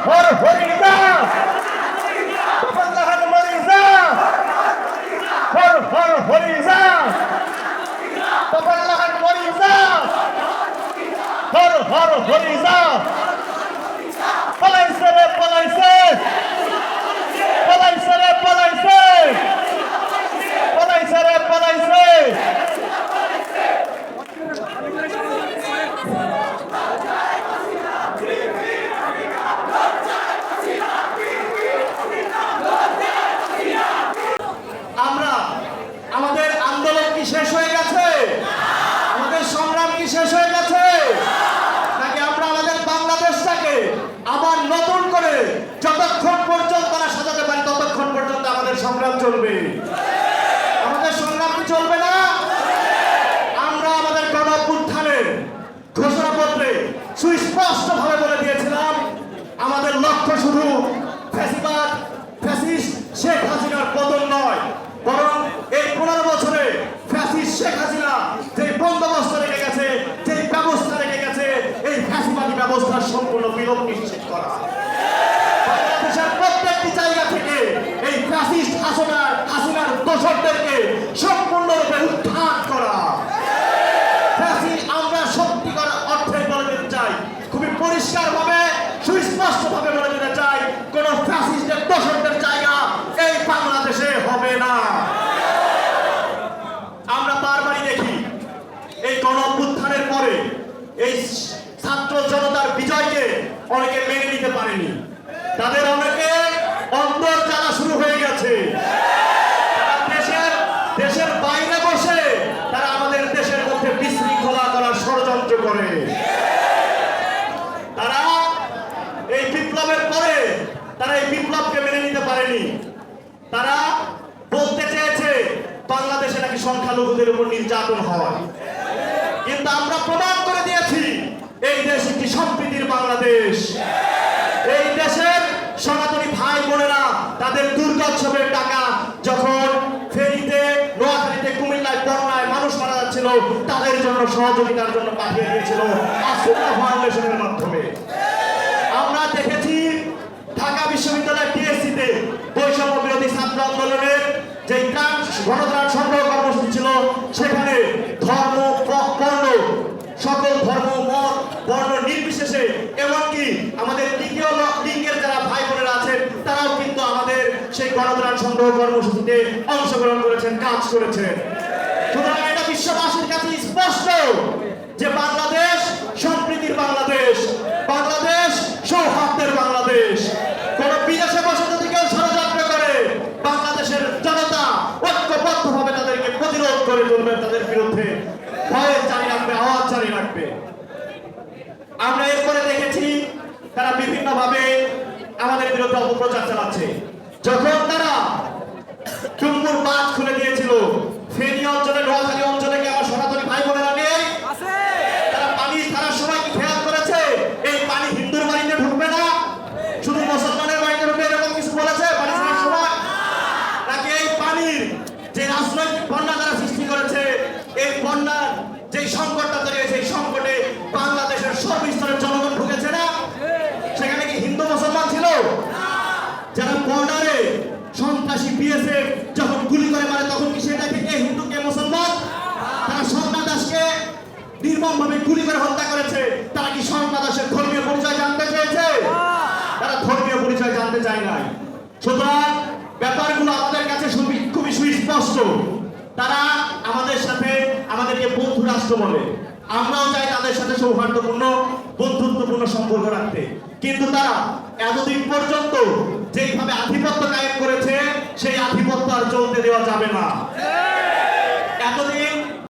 fora, Florizá! Fora da Rádio Florizá! Fora, fora, Florizá! Fora da Rádio Florizá! Fora, fora, Florizá! Fala aí, Fala aí, চলবে। আমাদের সংগ্রাম কি চলবে না? আমরা আমাদের গণ অভ্যুত্থানের ঘোষণাপত্রে সুস্পষ্টভাবে বলে দিয়েছিলাম, আমাদের লক্ষ্য শুধু ফ্যাসিবাদ শেখ হাসিনার পতন নয়, বরং এই পনেরো বছরে ফ্যাসিস্ট শেখ হাসিনা যে বন্দোবস্ত রেখে গেছে, যে ব্যবস্থা রেখে গেছে, এই ফ্যাসিবাদী ব্যবস্থার সম্পূর্ণ বিলোপ নিশ্চিত করা বাংলাদেশের প্রত্যেকটি জায়গা থেকে এই ফ্যাসিস্ট হাসিনার হাসিনার দোষরদেরকে সম্পূর্ণরূপে উত্থান করা ফ্যাসিস্ট আমরা সত্যিকার অর্থে বলে দিতে চাই, খুবই পরিষ্কার ভাবে সুস্পষ্ট ভাবে বলে দিতে চাই, কোন ফ্যাসিস্টের দোষরদের জায়গা এই বাংলাদেশে হবে না। আমরা বারবারই দেখি, এই গণ পরে এই ছাত্র জনতার বিজয়কে অনেকে মেনে নিতে পারেনি। তাদের অনেকে অন্তর জ্বালা শুরু হয়ে গেছে তারা দেশের দেশের বাইরে বসে তারা আমাদের দেশের মধ্যে বিশৃঙ্খলা করার ষড়যন্ত্র করে তারা এই বিপ্লবের পরে তারা এই বিপ্লবকে মেনে নিতে পারেনি। তারা বলতে চেয়েছে, বাংলাদেশে নাকি সংখ্যালঘুদের উপর নির্যাতন হয়। কিন্তু আমরা প্রমাণ করে দিয়েছি, এই দেশ একটি সম্প্রীতির বাংলাদেশ। এই দেশের সনাতনী ভাই বোনেরা তাদের দুর্গোৎসবের টাকা যখন ফেরিতে নোয়াখালীতে, কুমিল্লায় বন্যায় মানুষ মারা যাচ্ছিল, তাদের জন্য সহযোগিতার জন্য পাঠিয়ে দিয়েছিল আসুল্লাহ ফাউন্ডেশনের মাধ্যমে। আমরা দেখেছি গণত্রাণ সংগ্রহ কর্মসূচি ছিল, সেখানে ধর্ম বর্ণ সকল ধর্ম, মত, বর্ণ নির্বিশেষে, এমনকি আমাদের ল- লিঙ্গের যারা ভাই বোনেরা আছেন, তারাও কিন্তু আমাদের সেই গণত্রাণ সংগ্রহ কর্মসূচিতে অংশগ্রহণ করেছেন, কাজ করেছেন। সুতরাং এটা বিশ্ববাসীর কাছে স্পষ্ট যে বাংলাদেশ সম্প্রীতির বাংলাদেশ বাংলাদেশ সৌহার্দ্যের বাংলাদেশ কোন বিদেশে বসে যদি কেউ ষড়যন্ত্র করে বাংলাদেশের জনতা ঐক্যবদ্ধভাবে তাদেরকে করে তাদের বিরুদ্ধে ভয় চালি রাখবে, আওয়াজ চালি রাখবে। আমরা এরপরে দেখেছি তারা বিভিন্ন ভাবে আমাদের বিরুদ্ধে অপপ্রচার চালাচ্ছে। যখন তারা চুম্বুর বাঁধ খুলে দিয়েছিল, ফেনী অঞ্চলের নোয়াখালী অঞ্চলে কি আমার সনাতনী ভাই বোনেরা নেই তারা পানি ছাড়ার সময় কি খেয়াল করেছে এই পানি হিন্দুর বাড়িতে ঢুকবে না শুধু মুসলমানের বাড়িতে ঢুকবে এরকম কিছু বলেছে পানি ছাড়ার সময় নাকি এই পানির যে রাজনৈতিক বন্যা তারা সৃষ্টি করেছে এই বন্যার যে সংকটটা তৈরি হয়েছে এই সংকটে বাংলাদেশের সর্বস্তরের জনগণ ঢুকেছে না সেখানে কি হিন্দু মুসলমান ছিল যারা বর্ডারে সন্ত্রাসী বিএসএফ যখন গুলি করে মারে, তখন কি সেটাকে কে? হিন্দু কে মুসলমান? তারা সন্ধ্যা দাসকে নির্মমভাবে গুলি করে হত্যা করেছে। তারা কি সন্ধ্যা দাসের ধর্মীয় পরিচয় জানতে চেয়েছে? তারা ধর্মীয় পরিচয় জানতে চায় নাই। সুতরাং ব্যাপারগুলো আমাদের কাছে খুবই সুস্পষ্ট। তারা আমাদের সাথে, আমাদেরকে বন্ধু রাষ্ট্র বলে। আমরাও চাই তাদের সাথে সৌহার্দ্যপূর্ণ, বন্ধুত্বপূর্ণ সম্পর্ক রাখতে। কিন্তু তারা এতদিন পর্যন্ত যেইভাবে আধিপত্য কায়েম করেছে সেই আধিপত্য আর চলতে দেওয়া যাবে না।